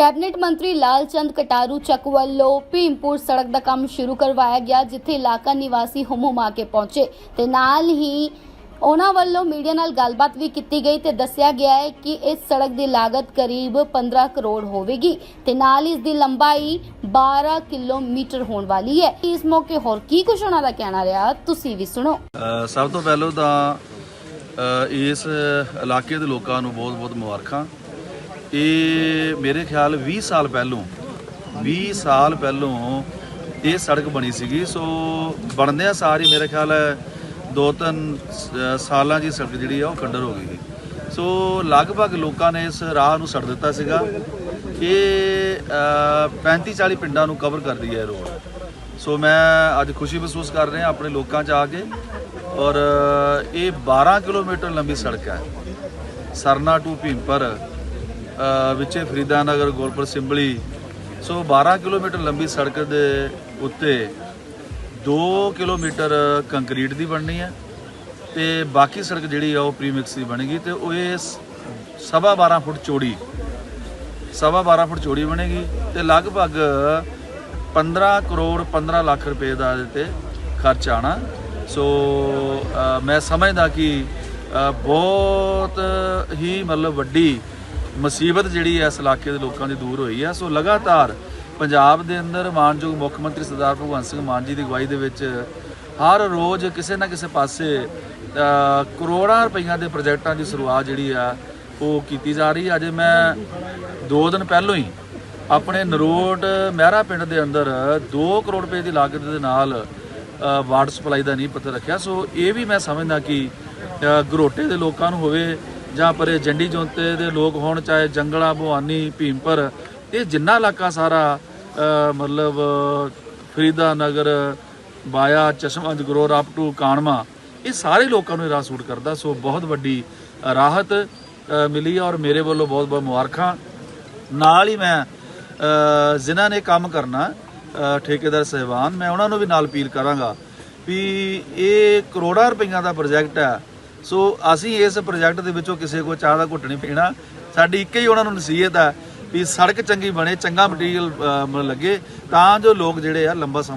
Cabinet ਮੰਤਰੀ ਲਾਲਚੰਦ ਕਟਾਰੂ ਚੱਕ ਵੱਲੋਂ ਭੀਮਪੁਰ ਸੜਕ ਦਾ ਕੰਮ ਸ਼ੁਰੂ ਕਰਵਾਇਆ ਗਿਆ, ਜਿੱਥੇ ਇਲਾਕਾ ਨਿਵਾਸੀ ਹੁਮੁਮਾ ਕੇ ਪਹੁੰਚੇ। ਤੇ ਨਾਲ ਹੀ ਉਹਨਾਂ ਵੱਲੋਂ ਮੀਡੀਆ ਨਾਲ ਗੱਲਬਾਤ ਵੀ ਕੀਤੀ ਗਈ ਤੇ ਦੱਸਿਆ ਗਿਆ ਹੈ ਕਿ ਇਸ ਸੜਕ ਦੀ ਲਾਗਤ ਕਰੀਬ 15 ਕਰੋੜ ਹੋਵੇਗੀ ਤੇ ਨਾਲ ਇਸ ਦੀ ਲੰਬਾਈ 12 ਕਿਲੋਮੀਟਰ ਹੋਣ ਵਾਲੀ ਹੈ। ਇਸ ਮੌਕੇ ਹੋਰ ਕੀ ਕੁਝ ਉਹਨਾਂ ਦਾ ਕਹਿਣਾ ਰਿਹਾ, ਤੁਸੀਂ ਵੀ ਸੁਣੋ। ਸਭ ਤੋਂ ਪਹਿਲਾਂ ਤਾਂ ਇਸ ਇਲਾਕੇ ਦੇ ਲੋਕਾਂ ਨੂੰ ਬਹੁਤ-ਬਹੁਤ ਮੁਬਾਰਕਾਂ। ਇਹ ਮੇਰੇ ਖਿਆਲ 20 ਸਾਲ ਪਹਿਲੋਂ 20 ਸਾਲ ਪਹਿਲੋਂ ਇਹ ਸੜਕ ਬਣੀ ਸੀਗੀ। ਸੋ ਬਣਦਿਆਂ ਸਾਰ ਹੀ ਮੇਰੇ ਖਿਆਲ ਦੋ ਤਿੰਨ ਸਾਲਾਂ ਦੀ ਸੜਕ ਜਿਹੜੀ ਆ ਉਹ ਖੰਡਰ ਹੋ ਗਈ ਸੋ। ਲਗਭਗ ਲੋਕਾਂ ਨੇ ਇਸ ਰਾਹ ਨੂੰ ਛੱਡ ਦਿੱਤਾ ਸੀਗਾ ਇਹ 35 40 ਪਿੰਡਾਂ ਨੂੰ ਕਵਰ ਕਰਦੀ ਹੈ ਰੋਡ ਸੋ ਮੈਂ ਅੱਜ ਖੁਸ਼ੀ ਮਹਿਸੂਸ ਕਰ ਰਿਹਾ ਆਪਣੇ ਲੋਕਾਂ 'ਚ ਆ ਕੇ ਔਰ ਇਹ 12 ਕਿਲੋਮੀਟਰ ਲੰਬੀ ਸੜਕ ਹੈ। ਸਰਨਾ ਟੂ ਭੀਮਪਰ ਵਿੱਚੇ ਫਰੀਦਾਨਗਰ, ਗੋਲਪੁਰ, ਸਿੰਬਲੀ। ਸੋ 12 ਕਿਲੋਮੀਟਰ ਲੰਬੀ ਸੜਕ ਦੇ ਉੱਤੇ 2 ਕਿਲੋਮੀਟਰ ਕੰਕਰੀਟ ਦੀ ਬਣਨੀ ਹੈ ਤੇ ਬਾਕੀ ਸੜਕ ਜਿਹੜੀ ਆ ਉਹ ਪ੍ਰੀਮਿਕਸ ਦੀ ਬਣੇਗੀ ਤੇ ਉਹ ਇਹ ਸਵਾ 12 ਫੁੱਟ ਚੌੜੀ, ਸਵਾ 12 ਫੁੱਟ ਚੌੜੀ ਬਣੇਗੀ ਤੇ ਲਗਭਗ 15 ਕਰੋੜ 15 ਲੱਖ ਰੁਪਏ ਦਾ ਇਹਦੇ ਤੇ ਖਰਚ ਆਣਾ। ਸੋ ਮੈਂ ਸਮਝਦਾ ਕਿ ਬਹੁਤ ਹੀ ਮਤਲਬ ਵੱਡੀ ਮੁਸੀਬਤ ਜਿਹੜੀ ਹੈ ਇਸ ਇਲਾਕੇ ਦੇ ਲੋਕਾਂ ਦੀ ਦੂਰ ਹੋਈ ਹੈ ਸੋ ਲਗਾਤਾਰ ਪੰਜਾਬ ਦੇ ਅੰਦਰ ਮਾਨਯੋਗ ਮੁੱਖ ਮੰਤਰੀ ਸਰਦਾਰ ਭਗਵੰਤ ਸਿੰਘ ਮਾਨ ਜੀ ਦੀ ਅਗਵਾਈ ਦੇ ਵਿੱਚ ਹਰ ਰੋਜ਼ ਕਿਸੇ ਨਾ ਕਿਸੇ ਪਾਸੇ ਕਰੋੜਾਂ ਰੁਪਈਆਂ ਦੇ ਪ੍ਰੋਜੈਕਟਾਂ ਦੀ ਸ਼ੁਰੂਆਤ ਜਿਹੜੀ ਆ, ਉਹ ਕੀਤੀ ਜਾ ਰਹੀ। ਹੈ ਅਜੇ ਮੈਂ 2 ਦਿਨ ਪਹਿਲਾਂ ਹੀ ਆਪਣੇ ਨਰੋਟ ਮਹਿਰਾ ਪਿੰਡ ਦੇ ਅੰਦਰ 2 ਕਰੋੜ ਰੁਪਏ ਦੀ ਲਾਗਤ ਦੇ ਨਾਲ ਵਾਟਰ ਸਪਲਾਈ ਦਾ ਨਹੀਂ ਪਤਾ ਰੱਖਿਆ। ਸੋ ਇਹ ਵੀ ਮੈਂ ਸਮਝਦਾ ਕਿ ਗਰੋਟੇ ਦੇ ਲੋਕਾਂ ਨੂੰ ਹੋਵੇ ਜਾਂ ਪਰੇ ਜੰਡੀ ਜੌਂਤੇ ਦੇ ਲੋਕ ਹੋਣ, ਚਾਹੇ ਜੰਗਲਾ, ਭਵਾਨੀ, ਭੀਮਪਰ, ਇਹ ਜਿੰਨਾ ਇਲਾਕਾ ਸਾਰਾ ਮਤਲਬ, ਫਰੀਦਾ ਨਗਰ, ਬਾਇਆ, ਚਸ਼ਮਾ ਜਗਰੋਰ ਅਪ ਟੂ ਕਾਣਮਾ, ਇਹ ਸਾਰੇ ਲੋਕਾਂ ਨੂੰ ਇਹ ਰਾਹ ਸੂਟ ਕਰਦਾ। ਸੋ ਬਹੁਤ ਵੱਡੀ ਰਾਹਤ ਮਿਲੀ ਔਰ ਮੇਰੇ ਵੱਲੋਂ ਬਹੁਤ ਬਹੁਤ ਮੁਬਾਰਕਾਂ। ਨਾਲ ਹੀ ਮੈਂ ਜਿਨ੍ਹਾਂ ਨੇ ਕੰਮ ਕਰਨਾ ਠੇਕੇਦਾਰ ਸਹਿਬਾਨ, ਮੈਂ ਉਹਨਾਂ ਨੂੰ ਵੀ ਨਾਲ ਅਪੀਲ ਕਰਾਂਗਾ ਵੀ ਇਹ ਕਰੋੜਾਂ ਰੁਪਈਆ ਦਾ ਪ੍ਰੋਜੈਕਟ ਹੈ। ਸੋ ਅਸੀਂ ਇਸ ਪ੍ਰੋਜੈਕਟ ਦੇ ਵਿੱਚੋਂ ਕਿਸੇ ਕੋ ਚਾਹ ਦਾ ਘੁੱਟ ਨਹੀਂ ਪੀਣਾ। ਸਾਡੀ ਇੱਕ ਹੀ ਉਹਨਾਂ ਨੂੰ ਨਸੀਹਤ ਹੈ ਵੀ ਸੜਕ ਚੰਗੀ ਬਣੇ, ਚੰਗਾ ਮਟੀਰੀਅਲ ਲੱਗੇ, ਤਾਂ ਜੋ ਲੋਕ ਜਿਹੜੇ ਆ ਲੰਬਾ ਸਮਾਂ